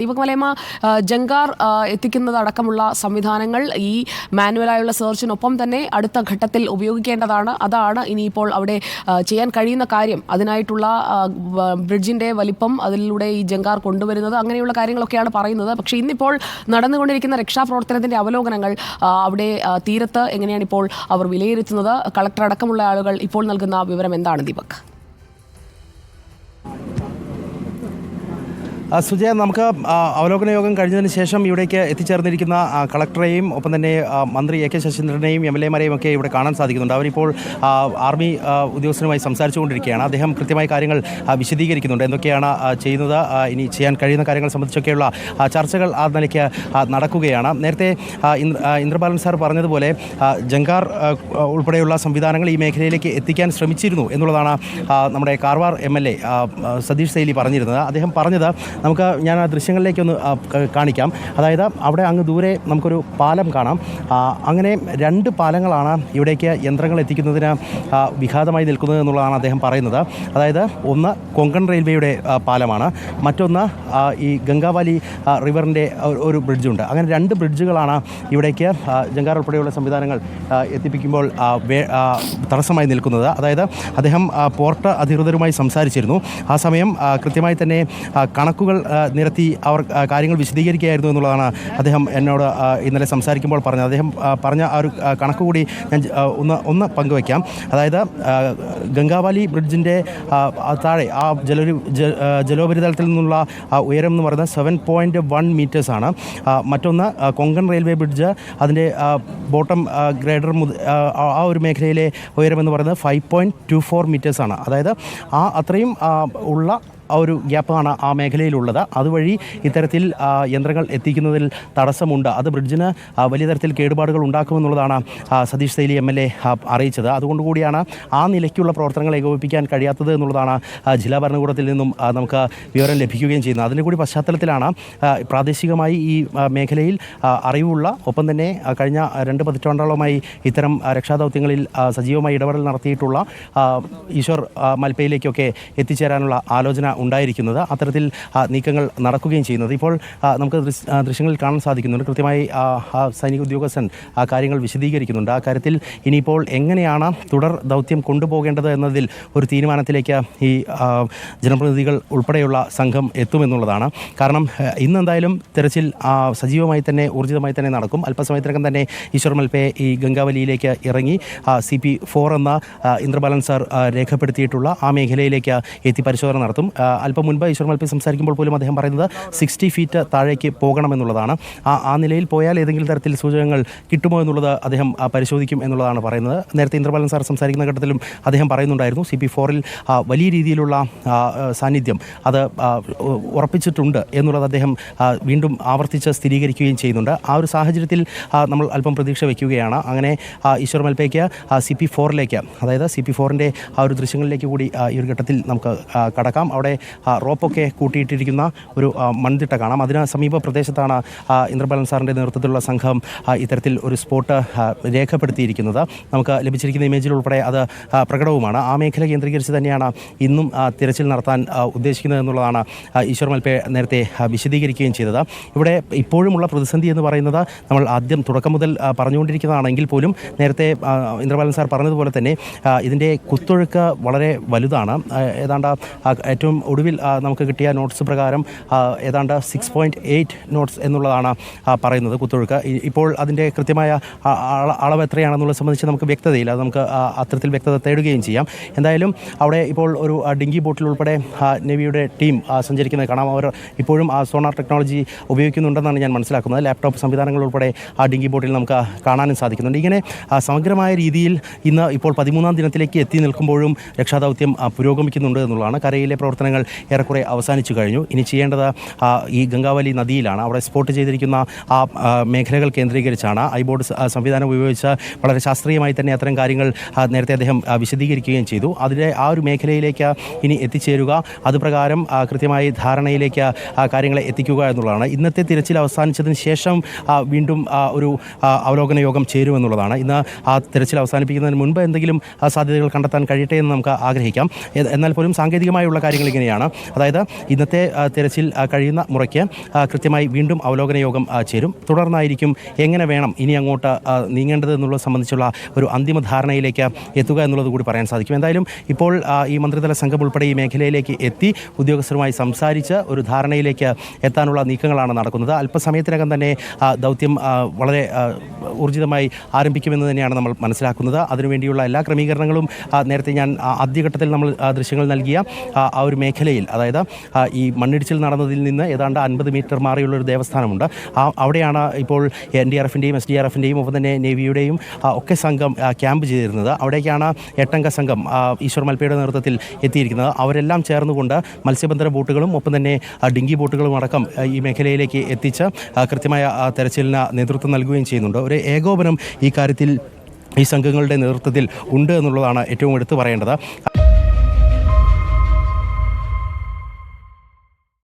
ദീപക് മലയമ്മ ജങ്കാർ എത്തിക്കുന്നത് സംവിധാനങ്ങൾ ഈ മാനുവലായുള്ള സെർച്ചിനൊപ്പം തന്നെ അടുത്ത ഘട്ടത്തിൽ ഉപയോഗിക്കേണ്ടതാണ്. അതാണ് ഇനിയിപ്പോൾ അവിടെ ചെയ്യാൻ കഴിയുന്ന കാര്യം. അതിനായിട്ടുള്ള ബ്രിഡ്ജിന്റെ വലിപ്പം അതിലൂടെ ഈ ജങ്കാർ കൊണ്ടുവരുന്നത് അങ്ങനെയുള്ള കാര്യങ്ങളൊക്കെയാണ് പറയുന്നത്. പക്ഷേ ഇന്നിപ്പോൾ നടന്നുകൊണ്ടിരിക്കുന്ന രക്ഷാപ്രവർത്തനത്തിന്റെ അവലോകനങ്ങൾ അവിടെ തീരത്ത് എങ്ങനെയാണ് ഇപ്പോൾ അവർ വിലയിരുത്തുന്നത്? കളക്ടർ അടക്കമുള്ള ആളുകൾ ഇപ്പോൾ നൽകുന്ന വിവരം എന്താണ് ദീപക്? സുജയ നമുക്ക് അവലോകന യോഗം കഴിഞ്ഞതിന് ശേഷം ഇവിടേക്ക് എത്തിച്ചേർന്നിരിക്കുന്ന കളക്ടറേയും ഒപ്പം തന്നെ മന്ത്രി എ കെ ശശീന്ദ്രനെയും എം എൽ എമാരെയും ഒക്കെ ഇവിടെ കാണാൻ സാധിക്കുന്നുണ്ട്. അവരിപ്പോൾ ആർമി ഉദ്യോഗസ്ഥരുമായി സംസാരിച്ചുകൊണ്ടിരിക്കുകയാണ്. അദ്ദേഹം കൃത്യമായ കാര്യങ്ങൾ വിശദീകരിക്കുന്നുണ്ട്. എന്തൊക്കെയാണ് ചെയ്യുന്നത്? ഇനി ചെയ്യാൻ കഴിയുന്ന കാര്യങ്ങൾ സംബന്ധിച്ചൊക്കെയുള്ള ചർച്ചകൾ ആ നിലയ്ക്ക് നടക്കുകയാണ്. നേരത്തെ ആ, ഇന്ദ്ര- ആ, ഇന്ദ്രപാലൻ സാർ പറഞ്ഞതുപോലെ ജങ്കാർ ഉൾപ്പെടെയുള്ള സംവിധാനങ്ങൾ ഈ മേഖലയിലേക്ക് എത്തിക്കാൻ ശ്രമിച്ചിരുന്നു എന്നുള്ളതാണ് നമ്മുടെ Karwar M L A Satish Saili പറഞ്ഞിരുന്നത്. അദ്ദേഹം പറഞ്ഞത് നമുക്ക് ഞാൻ ആ ദൃശ്യങ്ങളിലേക്കൊന്ന് കാണിക്കാം. അതായത് അവിടെ അങ്ങ് ദൂരെ നമുക്കൊരു പാലം കാണാം. അങ്ങനെ രണ്ട് പാലങ്ങളാണ് ഇവിടേക്ക് യന്ത്രങ്ങൾ എത്തിക്കുന്നതിന് വിഘാതമായി നിൽക്കുന്നത് എന്നുള്ളതാണ് അദ്ദേഹം പറയുന്നത്. അതായത് ഒന്ന് കൊങ്കൺ റെയിൽവേയുടെ പാലമാണ്. മറ്റൊന്ന് ഈ ഗംഗാവാലി റിവറിന്റെ ഒരു- ബ്രിഡ്ജുണ്ട്. അങ്ങനെ രണ്ട് ബ്രിഡ്ജുകളാണ് ഇവിടേക്ക് ജങ്കാർ ഉൾപ്പെടെയുള്ള സംവിധാനങ്ങൾ എത്തിപ്പിക്കുമ്പോൾ തടസ്സമായി നിൽക്കുന്നത്. അതായത് അദ്ദേഹം പോർട്ട് അധികൃതരുമായി സംസാരിച്ചിരുന്നു. ആ സമയം കൃത്യമായി തന്നെ കണക്കുകൾ നിരത്തി അവർ കാര്യങ്ങൾ വിശദീകരിക്കുകയായിരുന്നു എന്നുള്ളതാണ് അദ്ദേഹം എന്നോട് ഇന്നലെ സംസാരിക്കുമ്പോൾ പറഞ്ഞത്. അദ്ദേഹം പറഞ്ഞ ആ ഒരു കണക്ക് കൂടി ഞാൻ ഒന്ന് ഒന്ന് പങ്കുവയ്ക്കാം അതായത് ഗംഗാവാലി ബ്രിഡ്ജിന്റെ താഴെ ആ ജലൊരു ജലോപരിതലത്തിൽ നിന്നുള്ള ഉയരം എന്ന് പറയുന്നത് സെവൻ പോയിന്റ് വൺ മീറ്റേഴ്സാണ് മറ്റൊന്ന് കൊങ്കൺ റെയിൽവേ ബ്രിഡ്ജ് അതിന്റെ ബോട്ടം ഗ്രേഡർ ആ ഒരു മേഖലയിലെ ഉയരം എന്ന് പറയുന്നത് ഫൈവ് പോയിന്റ് ടു ഫോർ മീറ്റേഴ്സാണ് അതായത് ആ അത്രയും ഉള്ള ഒരു ഗ്യാപ്പാണ് ആ മേഖലയിലുള്ളത്. അതുവഴി ഇത്തരത്തിൽ യന്ത്രങ്ങൾ എത്തിക്കുന്നതിൽ തടസ്സമുണ്ട്. അത് ബ്രിഡ്ജിന് വലിയ തരത്തിൽ കേടുപാടുകൾ ഉണ്ടാക്കുമെന്നുള്ളതാണ് ആ, Satish Saili M L A അറിയിച്ചത്. അതുകൊണ്ട് കൂടിയാണ് ആ നിലയ്ക്കുള്ള പ്രവർത്തനങ്ങൾ ഏകോപിപ്പിക്കാൻ കഴിയാത്തത് എന്നുള്ളതാണ് ജില്ലാ ഭരണകൂടത്തിൽ നിന്നും നമുക്ക് വിവരം ലഭിക്കുകയും ചെയ്യുന്നത്. അതിന്റെ കൂടി പശ്ചാത്തലത്തിലാണ് പ്രാദേശികമായി ഈ ആ, മേഖലയിൽ ആ, അറിവുള്ള ഒപ്പം തന്നെ കഴിഞ്ഞ രണ്ട് പതിറ്റാണ്ടോളമായി ഇത്തരം ആ, രക്ഷാദൗത്യങ്ങളിൽ സജീവമായി ഇടപെടൽ നടത്തിയിട്ടുള്ള ഈശ്വർ ആ, മൽപ്പയിലേക്കൊക്കെ എത്തിച്ചേരാനുള്ള ആലോചന ഉണ്ടായിരിക്കുന്നത്. അത്തരത്തിൽ നീക്കങ്ങൾ നടക്കുകയും ചെയ്യുന്നത്. ഇപ്പോൾ നമുക്ക് ദൃശ്യങ്ങളിൽ കാണാൻ സാധിക്കുന്നുണ്ട്. കൃത്യമായി സൈനിക ഉദ്യോഗസ്ഥൻ ആ കാര്യങ്ങൾ വിശദീകരിക്കുന്നുണ്ട്. ആ കാര്യത്തിൽ ഇനിയിപ്പോൾ എങ്ങനെയാണ് തുടർ ദൗത്യം കൊണ്ടുപോകേണ്ടത് എന്നതിൽ ഒരു തീരുമാനത്തിലേക്ക് ഈ ജനപ്രതിനിധികൾ ഉൾപ്പെടെയുള്ള സംഘം എത്തുമെന്നുള്ളതാണ്. കാരണം ഇന്ന് എന്തായാലും തെരച്ചിൽ സജീവമായി തന്നെ ഊർജിതമായി തന്നെ നടക്കും. അല്പസമയത്തിനകം തന്നെ ഈശ്വർ മൽപേ ഈ ഗംഗാവലിയിലേക്ക് ഇറങ്ങി സി പി ഫോർ എന്ന ഇന്ദ്രബാലൻ സാർ രേഖപ്പെടുത്തിയിട്ടുള്ള ആ മേഖലയിലേക്ക് എത്തി പരിശോധന നടത്തും. അല്പം മുൻപ് ഈശ്വർ മൽപ്പി സംസാരിക്കുമ്പോൾ പോലും അദ്ദേഹം പറയുന്നത് സിക്സ്റ്റി ഫീറ്റ് താഴേക്ക് പോകണമെന്നുള്ളതാണ്. ആ ആ നിലയിൽ പോയാൽ ഏതെങ്കിലും തരത്തിൽ സൂചകങ്ങൾ കിട്ടുമോ എന്നുള്ളത് അദ്ദേഹം പരിശോധിക്കും എന്നുള്ളതാണ് പറയുന്നത്. നേരത്തെ ഇന്ദ്രബാലൻ സാർ സംസാരിക്കുന്ന ഘട്ടത്തിലും അദ്ദേഹം പറയുന്നുണ്ടായിരുന്നു സി പി ഫോറിൽ വലിയ രീതിയിലുള്ള സാന്നിധ്യം അത് ഉറപ്പിച്ചിട്ടുണ്ട് എന്നുള്ളത് അദ്ദേഹം വീണ്ടും ആവർത്തിച്ച് സ്ഥിരീകരിക്കുകയും ചെയ്യുന്നുണ്ട്. ആ ഒരു സാഹചര്യത്തിൽ നമ്മൾ അല്പം പ്രതീക്ഷ വയ്ക്കുകയാണ് അങ്ങനെ ഈശ്വർ മൽപ്പയ്ക്ക് സി പി ഫോറിലേക്ക് അതായത് സി പി ഫോറിന്റെ ആ ഒരു ദൃശ്യങ്ങളിലേക്ക് കൂടി ഈ ഒരു ഘട്ടത്തിൽ നമുക്ക് കടക്കാം. അവിടെ റോപ്പൊക്കെ കൂട്ടിയിട്ടിരിക്കുന്ന ഒരു മൺതിട്ട കാണാം. അതിന് സമീപ പ്രദേശത്താണ് ഇന്ദ്രബാലൻ സാറിന്റെ നേതൃത്വത്തിലുള്ള സംഘം ഇത്തരത്തിൽ ഒരു സ്പോട്ട് രേഖപ്പെടുത്തിയിരിക്കുന്നത്. നമുക്ക് ലഭിച്ചിരിക്കുന്ന ഇമേജിൽ ഉൾപ്പെടെ അത് പ്രകടവുമാണ്. ആ മേഖല കേന്ദ്രീകരിച്ച് തന്നെയാണ് ഇന്നും തിരച്ചിൽ നടത്താൻ ഉദ്ദേശിക്കുന്നത് എന്നുള്ളതാണ് ഈശ്വർ മൽപ്പെ നേരത്തെ വിശദീകരിക്കുകയും ചെയ്തത്. ഇവിടെ ഇപ്പോഴുമുള്ള പ്രതിസന്ധി എന്ന് പറയുന്നത് നമ്മൾ ആദ്യം തുടക്കം മുതൽ പറഞ്ഞുകൊണ്ടിരിക്കുന്നതാണെങ്കിൽ പോലും നേരത്തെ ഇന്ദ്രബാലൻ സാർ പറഞ്ഞതുപോലെ തന്നെ ഇതിന്റെ കുത്തൊഴുക്ക് വളരെ വലുതാണ്. ഏതാണ്ട് ഏറ്റവും ഒടുവിൽ നമുക്ക് കിട്ടിയ നോട്ട്സ് പ്രകാരം ഏതാണ്ട് സിക്സ് പോയിന്റ് എയ്റ്റ് നോട്ട്സ് എന്നുള്ളതാണ് പറയുന്നത് കുത്തൊഴുക്ക്. ഇപ്പോൾ അതിന്റെ കൃത്യമായ അളവ് എത്രയാണെന്നുള്ളത് സംബന്ധിച്ച് നമുക്ക് വ്യക്തതയില്ല. അത് നമുക്ക് അത്തരത്തിൽ വ്യക്തത തേടുകയും ചെയ്യാം. എന്തായാലും അവിടെ ഇപ്പോൾ ഒരു ഡിങ്കി ബോട്ടിൽ ഉൾപ്പെടെ ടീം സഞ്ചരിക്കുന്നത് കാണാം. അവർ ഇപ്പോഴും ആ സോണാർ ടെക്നോളജി ഉപയോഗിക്കുന്നുണ്ടെന്നാണ് ഞാൻ മനസ്സിലാക്കുന്നത്. ലാപ്ടോപ്പ് സംവിധാനങ്ങൾ ഉൾപ്പെടെ ആ ഡിങ്കി ബോട്ടിൽ നമുക്ക് കാണാനും സാധിക്കുന്നുണ്ട്. ഇങ്ങനെ സമഗ്രമായ രീതിയിൽ ഇന്ന് ഇപ്പോൾ പതിമൂന്നാം ദിനത്തിലേക്ക് എത്തി നിൽക്കുമ്പോഴും രക്ഷാദൗത്യം പുരോഗമിക്കുന്നുണ്ട് എന്നുള്ളതാണ്. കരയിലെ പ്രവർത്തനങ്ങൾ ഏറെക്കുറെ അവസാനിച്ചു കഴിഞ്ഞു. ഇനി ചെയ്യേണ്ടത് ഈ ഗംഗാവലി നദിയിലാണ്. അവിടെ സ്പോട്ട് ചെയ്തിരിക്കുന്ന ആ മേഖലകൾ കേന്ദ്രീകരിച്ചാണ്. ഐ ബോർഡ് സംവിധാനം ഉപയോഗിച്ച് വളരെ ശാസ്ത്രീയമായി തന്നെ അത്തരം കാര്യങ്ങൾ നേരത്തെ അദ്ദേഹം വിശദീകരിക്കുകയും ചെയ്തു. അതിലെ ആ ഒരു മേഖലയിലേക്ക് ഇനി എത്തിച്ചേരുക. അതുപ്രകാരം കൃത്യമായി ധാരണയിലേക്ക് കാര്യങ്ങളെ എത്തിക്കുക എന്നുള്ളതാണ്. ഇന്നത്തെ തിരച്ചിൽ അവസാനിച്ചതിന് ശേഷം വീണ്ടും ഒരു അവലോകന യോഗം ചേരുമെന്നുള്ളതാണ്. ഇന്ന് ആ തിരച്ചിൽ അവസാനിപ്പിക്കുന്നതിന് മുൻപ് എന്തെങ്കിലും സാധ്യതകൾ കണ്ടെത്താൻ കഴിയട്ടെ എന്ന് നമുക്ക് ആഗ്രഹിക്കാം. എന്നാൽ പോലും സാങ്കേതികമായുള്ള കാര്യങ്ങൾ ഇങ്ങനെയാണ്. അതായത് ഇന്നത്തെ തിരച്ചിൽ കഴിയുന്ന മുറയ്ക്ക് കൃത്യമായി വീണ്ടും അവലോകന യോഗം ചേരും. തുടർന്നായിരിക്കും എങ്ങനെ വേണം ഇനി അങ്ങോട്ട് നീങ്ങേണ്ടത് എന്നുള്ളത് സംബന്ധിച്ചുള്ള ഒരു അന്തിമ ധാരണയിലേക്ക് എത്തുക എന്നുള്ളത് കൂടി പറയാൻ സാധിക്കും. എന്തായാലും ഇപ്പോൾ ഈ മന്ത്രിതല സംഘം ഉൾപ്പെടെ ഈ മേഖലയിലേക്ക് എത്തി ഉദ്യോഗസ്ഥരുമായി സംസാരിച്ച് ഒരു ധാരണയിലേക്ക് എത്താനുള്ള നീക്കങ്ങളാണ് നടക്കുന്നത്. അല്പസമയത്തിനകം തന്നെ ദൗത്യം വളരെ ഊർജിതമായി ആരംഭിക്കുമെന്ന് തന്നെയാണ് നമ്മൾ മനസ്സിലാക്കുന്നത്. അതിനുവേണ്ടിയുള്ള എല്ലാ ക്രമീകരണങ്ങളും നേരത്തെ ഞാൻ ആദ്യഘട്ടത്തിൽ നമ്മൾ ദൃശ്യങ്ങൾ നൽകിയ ആ ഒരു മേഖലയിൽ അതായത് ഈ മണ്ണിടിച്ചിൽ നടന്നതിൽ നിന്ന് ഏതാണ്ട് അൻപത് മീറ്റർ മാറിയുള്ള ഒരു ദേവസ്ഥാനമുണ്ട്. ആ അവിടെയാണ് ഇപ്പോൾ എൻ ഡി ആർ എഫിന്റെയും എസ് ഡി ആർ എഫിന്റെയും ഒപ്പം തന്നെ നേവിയുടെയും ഒക്കെ സംഘം ക്യാമ്പ് ചെയ്തിരുന്നത്. അവിടേക്കാണ് എട്ടംഗ സംഘം ഈശ്വർ മൽപ്പയുടെ നേതൃത്വത്തിൽ എത്തിയിരിക്കുന്നത്. അവരെല്ലാം ചേർന്നുകൊണ്ട് മത്സ്യബന്ധന ബോട്ടുകളും ഒപ്പം തന്നെ ഡിങ്കി ബോട്ടുകളും അടക്കം ഈ മേഖലയിലേക്ക് എത്തിച്ച് കൃത്യമായ തെരച്ചിലിന് നേതൃത്വം നൽകുകയും ചെയ്യുന്നുണ്ട്. ഒരു ഏകോപനം ഈ കാര്യത്തിൽ ഈ സംഘങ്ങളുടെ നേതൃത്വത്തിൽ ഉണ്ട് എന്നുള്ളതാണ് ഏറ്റവും എടുത്തു പറയേണ്ടത്.